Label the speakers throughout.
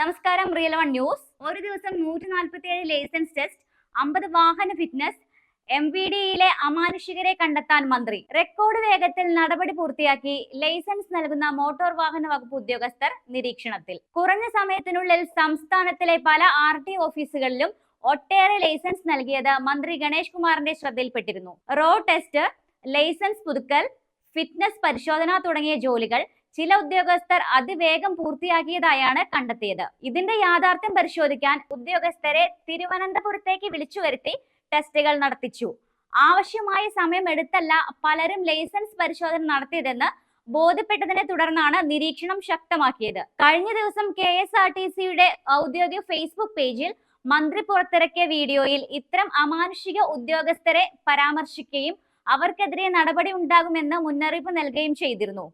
Speaker 1: നമസ്കാരം real one news. ഒരു ദിവസം നൂറ്റി നാൽപ്പത്തി ഏഴ് ലൈസൻസ് ടെസ്റ്റ് അമ്പത് വാഹന ഫിറ്റ്നസ് എം വി ഡിയിലെ അമാനുഷികരെ കണ്ടെത്താൻ മന്ത്രി. റെക്കോർഡ് വേഗത്തിൽ നടപടി പൂർത്തിയാക്കി ലൈസൻസ് നൽകുന്ന മോട്ടോർ വാഹന വകുപ്പ് ഉദ്യോഗസ്ഥർ നിരീക്ഷണത്തിൽ. കുറഞ്ഞ സമയത്തിനുള്ളിൽ സംസ്ഥാനത്തിലെ പല ആർ ടി ഓഫീസുകളിലും ഒട്ടേറെ ലൈസൻസ് നൽകിയത് മന്ത്രി ഗണേഷ് കുമാറിന്റെ ശ്രദ്ധയിൽപ്പെട്ടിരുന്നു. റോഡ് ടെസ്റ്റ് ലൈസൻസ് പുതുക്കൽ ഫിറ്റ്നസ് പരിശോധന തുടങ്ങിയ ജോലികൾ ചില ഉദ്യോഗസ്ഥർ അതിവേഗം പൂർത്തിയാക്കിയതായാണ് കണ്ടെത്തിയത്. ഇതിന്റെ യാഥാർത്ഥ്യം പരിശോധിക്കാൻ ഉദ്യോഗസ്ഥരെ തിരുവനന്തപുരത്തേക്ക് വിളിച്ചു വരുത്തി ടെസ്റ്റുകൾ നടത്തിച്ചു. ആവശ്യമായ സമയം എടുത്തല്ല പലരും ലൈസൻസ് പരിശോധന നടത്തിയതെന്ന് ബോധ്യപ്പെട്ടതിനെ തുടർന്നാണ് നിരീക്ഷണം ശക്തമാക്കിയത്. കഴിഞ്ഞ ദിവസം കെ എസ് ആർ ടി സിയുടെ ഔദ്യോഗിക ഫേസ്ബുക്ക് പേജിൽ മന്ത്രി പുറത്തിറക്കിയ വീഡിയോയിൽ ഇത്തരം അമാനുഷിക ഉദ്യോഗസ്ഥരെ പരാമർശിക്കുകയും അവർക്കെതിരെ നടപടി ഉണ്ടാകുമെന്ന് മുന്നറിയിപ്പ് നൽകുകയും ചെയ്തിരുന്നു.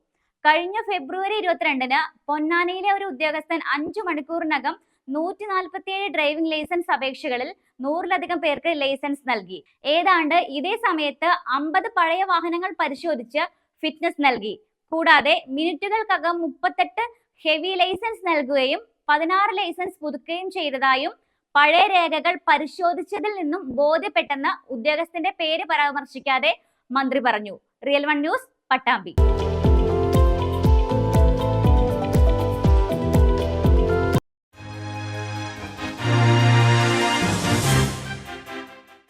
Speaker 1: കഴിഞ്ഞ ഫെബ്രുവരി ഇരുപത്തിരണ്ടിന് പൊന്നാനിയിലെ ഒരു ഉദ്യോഗസ്ഥൻ അഞ്ചു മണിക്കൂറിനകം നൂറ്റി നാൽപ്പത്തിയേഴ് ഡ്രൈവിംഗ് ലൈസൻസ് അപേക്ഷകളിൽ നൂറിലധികം പേർക്ക് ലൈസൻസ് നൽകി. ഏതാണ്ട് ഇതേ സമയത്ത് അമ്പത് പഴയ വാഹനങ്ങൾ പരിശോധിച്ച് ഫിറ്റ്നസ് നൽകി. കൂടാതെ മിനിറ്റുകൾക്കകം മുപ്പത്തെട്ട് ഹെവി ലൈസൻസ് നൽകുകയും പതിനാറ് ലൈസൻസ് പുതുക്കുകയും ചെയ്തതായും പഴയ രേഖകൾ പരിശോധിച്ചതിൽ നിന്നും ബോധ്യപ്പെട്ടെന്ന് ഉദ്യോഗസ്ഥന്റെ പേര് പരാമർശിക്കാതെ മന്ത്രി പറഞ്ഞു. Real one news Pattambi.